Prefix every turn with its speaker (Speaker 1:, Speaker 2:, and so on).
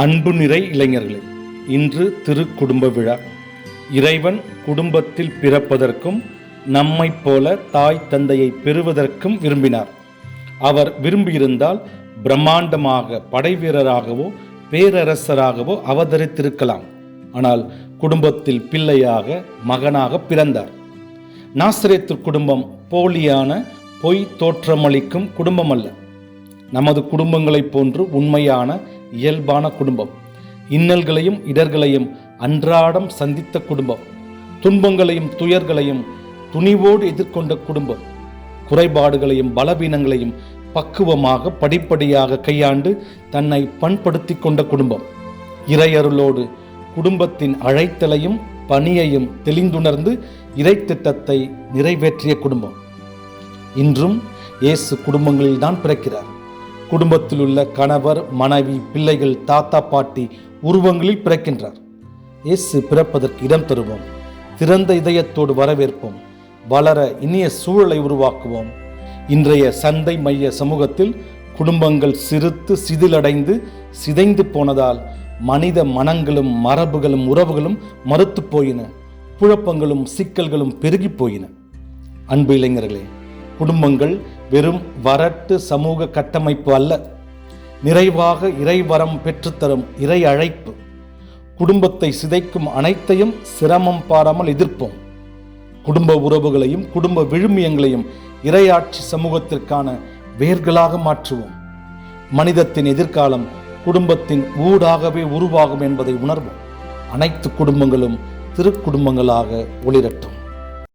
Speaker 1: அன்பு நிறை இளைஞர்களே இன்று திரு குடும்ப விழா. இறைவன் குடும்பத்தில் பிறப்பதற்கும் நம்மைப் போல தாய் தந்தையை பெறுவதற்கும் விரும்பினார். அவர் விரும்பியிருந்தால் பிரம்மாண்டமாக படைவீரராகவோ பேரரசராகவோ அவதரித்திருக்கலாம். ஆனால் குடும்பத்தில் பிள்ளையாக மகனாக பிறந்தார். நாசிரியத்து குடும்பம் போலியான பொய் தோற்றமளிக்கும் குடும்பம் அல்ல நமது குடும்பங்களைப் போன்று உண்மையான இயல்பான குடும்பம். இன்னல்களையும் இடர்களையும் அன்றாடம் சந்தித்த குடும்பம். துன்பங்களையும் துயர்களையும் துணிவோடு எதிர்கொண்ட குடும்பம். குறைபாடுகளையும் பலவீனங்களையும் பக்குவமாக படிப்படியாக கையாண்டு தன்னை பண்படுத்தி கொண்ட குடும்பம். இறையருளோடு குடும்பத்தின் அழைத்தலையும் பணியையும் தெளிந்துணர்ந்து இறைத்திட்டத்தை நிறைவேற்றிய குடும்பம். இன்றும் இயேசு குடும்பங்களில்தான் பிறக்கிறார். குடும்பத்தில் உள்ள கணவர் மனைவி பிள்ளைகள் தாத்தா பாட்டி உருவங்களில் பிறக்கின்றார். இயேசு பிறப்பதற்கு இடம் தருவோம். திறந்த இதயத்தோடு வரவேற்போம். வளர இனிய சூழலை உருவாக்குவோம். இன்றைய சந்தை மைய சமூகத்தில் குடும்பங்கள் சிறுத்து சிதிலடைந்து சிதைந்து போனதால் மனித மனங்களும் மரபுகளும் உறவுகளும் மறுத்து போயின. குழப்பங்களும் சிக்கல்களும் பெருகி போயின. அன்பு இளைஞர்களே குடும்பங்கள் வெறும் வரட்டு சமூக கட்டமைப்பு அல்ல. நிறைவாக இறைவரம் பெற்றுத்தரும் இறை அழைப்பு. குடும்பத்தை சிதைக்கும் அனைத்தையும் சிரமம் பாராமல் எதிர்ப்போம். குடும்ப உறவுகளையும் குடும்ப விழுமியங்களையும் இரையாட்சி சமூகத்திற்கான வேர்களாக மாற்றுவோம். மனிதத்தின் எதிர்காலம் குடும்பத்தின் ஊடாகவே உருவாகும் என்பதை உணர்வோம். அனைத்து குடும்பங்களும் திருக்குடும்பங்களாக ஒளிரட்டும்.